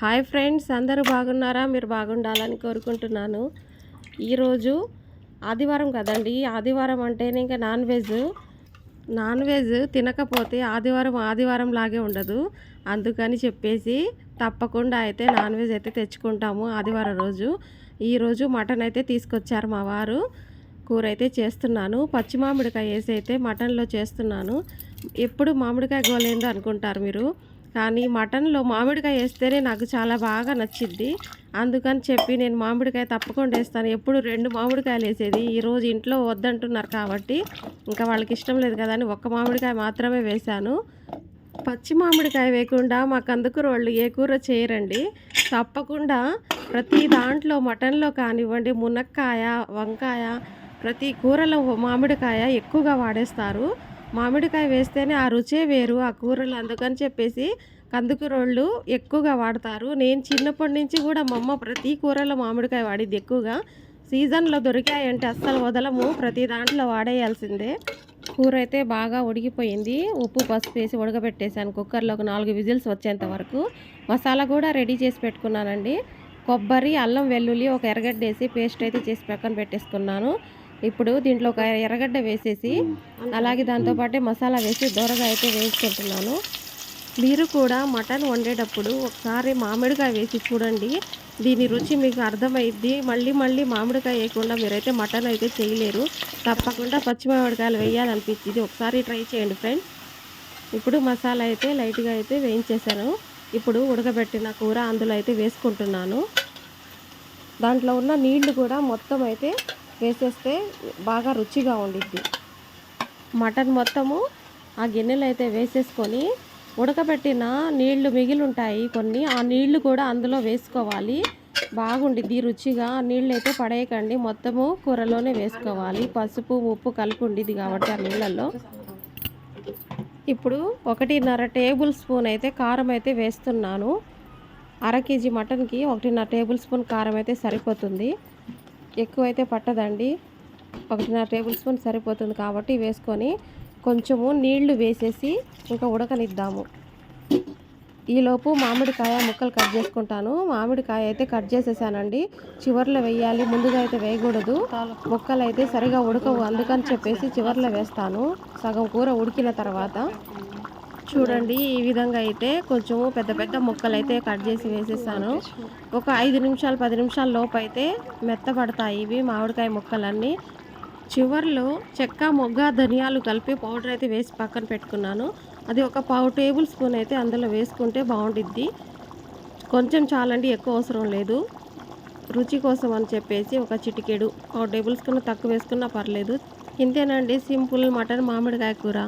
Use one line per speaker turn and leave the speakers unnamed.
Hi friends అందరూ బాగున్నారా? మీరు బాగుండాలని కోరుకుంటున్నాను. ఈరోజు ఆదివారం కదండి. ఆదివారం అంటేనే ఇంకా నాన్ వెజ్. నాన్ వెజ్ తినకపోతే ఆదివారం ఆదివారం లాగే ఉండదు. అందుకని చెప్పేసి తప్పకుండా అయితే నాన్ వెజ్ అయితే తెచ్చుకుంటాము ఆదివారం రోజు. ఈరోజు మటన్ అయితే తీసుకొచ్చారు మా వారు. కూర అయితే చేస్తున్నాను. పచ్చి మామిడికాయ వేసి అయితే మటన్లో చేస్తున్నాను. ఎప్పుడు మామిడికాయ గోలేందో అనుకుంటారు మీరు. కానీ మటన్లో మామిడికాయ వేస్తేనే నాకు చాలా బాగా నచ్చింది అందుకని చెప్పి నేను మామిడికాయ తప్పకుండా వేస్తాను. ఎప్పుడు రెండు మామిడికాయలు వేసేది. ఈరోజు ఇంట్లో వద్దంటున్నారు కాబట్టి ఇంకా వాళ్ళకి ఇష్టం లేదు కదా అని ఒక్క మామిడికాయ మాత్రమే వేశాను. పచ్చి మామిడికాయ వేయకుండా మా కందుకూర వాళ్ళు ఏ కూర చేయరండి? తప్పకుండా ప్రతి దాంట్లో మటన్లో కానివ్వండి మునక్కాయ వంకాయ ప్రతి కూరలో మామిడికాయ ఎక్కువగా వాడేస్తారు. మామిడికాయ వేస్తేనే ఆ రుచే వేరు ఆ కూరలు అందుకని చెప్పేసి కందుకూరోళ్ళు ఎక్కువగా వాడతారు. నేను చిన్నప్పటి నుంచి కూడా మా అమ్మ ప్రతి కూరలో మామిడికాయ వాడిద్ది ఎక్కువగా. సీజన్లో దొరికాయంటే అస్సలు వదలము ప్రతి దాంట్లో వాడేయాల్సిందే. కూర అయితే బాగా ఉడికిపోయింది. ఉప్పు పసుపు వేసి ఉడకబెట్టేశాను. కుక్కర్లో ఒక నాలుగు విజిల్స్ వచ్చేంత వరకు. మసాలా కూడా రెడీ చేసి పెట్టుకున్నానండి. కొబ్బరి అల్లం వెల్లుల్లి ఒక ఎరగడ్డ వేసి పేస్ట్ అయితే చేసి పక్కన పెట్టేసుకున్నాను. ఇప్పుడు దీంట్లో ఒక ఎర్రగడ్డ వేసేసి అలాగే దాంతోపాటే మసాలా వేసి దూరగా అయితే వేసుకుంటున్నాను మీరు కూడా మటన్ వండేటప్పుడు ఒకసారి మామిడికాయ వేసి చూడండి. దీని రుచి మీకు అర్థమైద్ది. మళ్ళీ మళ్ళీ మామిడికాయ వేయకుండా మీరైతే మటన్ అయితే చేయలేరు. తప్పకుండా పచ్చి మామిడికాయలు వేయాలనిపించింది ఒకసారి ట్రై చేయండి ఫ్రెండ్స్ ఇప్పుడు మసాలా అయితే లైట్గా అయితే వేయించేసాను ఇప్పుడు ఉడకబెట్టిన కూర అందులో అయితే వేసుకుంటున్నాను. దాంట్లో ఉన్న నీళ్ళు కూడా మొత్తం అయితే వేసేస్తే బాగా రుచిగా ఉండిద్ది. మటన్ మొత్తము ఆ గిన్నెలు అయితే వేసేసుకొని ఉడకబెట్టిన నీళ్ళు మిగిలి ఉంటాయి కొన్ని ఆ నీళ్ళు కూడా అందులో వేసుకోవాలి. బాగుండిద్ది రుచిగా. నీళ్ళు అయితే పడేయకండి. మొత్తము కూరలోనే వేసుకోవాలి. పసుపు ఉప్పు కలిపి ఉండిద్ది కాబట్టి ఆ నీళ్ళల్లో. ఇప్పుడు ఒకటిన్నర టేబుల్ స్పూన్ అయితే కారం అయితే వేస్తున్నాను. అర కేజీ మటన్కి ఒకటిన్నర టేబుల్ స్పూన్ కారం అయితే సరిపోతుంది. ఎక్కువైతే పట్టదండి. ఒకటిన్నర టేబుల్ స్పూన్ సరిపోతుంది కాబట్టి వేసుకొని కొంచెము నీళ్ళు వేసేసి ఇంకా ఉడకనిద్దాము. ఈలోపు మామిడికాయ ముక్కలు కట్ చేసుకుంటాను. మామిడికాయ అయితే కట్ చేసేసానండి. చివర్లో వేయాలి. ముందుగా అయితే వేయకూడదు. ముక్కలు అయితే సరిగా ఉడకవు. అందుకని చెప్పేసి చివర్లో వేస్తాను. సగం కూర ఉడికిన తర్వాత చూడండి ఈ విధంగా అయితే కొంచెము పెద్ద పెద్ద ముక్కలు అయితే కట్ చేసి వేసేసాను. ఒక ఐదు నిమిషాలు పది నిమిషాల లోపు అయితే మెత్తపడతాయి ఇవి మామిడికాయ ముక్కలన్నీ. చివర్లో చెక్క మొగ్గ ధనియాలు కలిపి పౌడర్ అయితే వేసి పక్కన పెట్టుకున్నాను. అది ఒక పావు టేబుల్ స్పూన్ అయితే అందులో వేసుకుంటే బాగుండిద్ది. కొంచెం చాలండి ఎక్కువ అవసరం లేదు. రుచి కోసం అని చెప్పేసి ఒక చిటికెడు పావు టేబుల్ స్పూన్ తక్కువ వేసుకున్నా పర్లేదు. ఇంతేనండి సింపుల్ మటన్ మామిడికాయ కూర.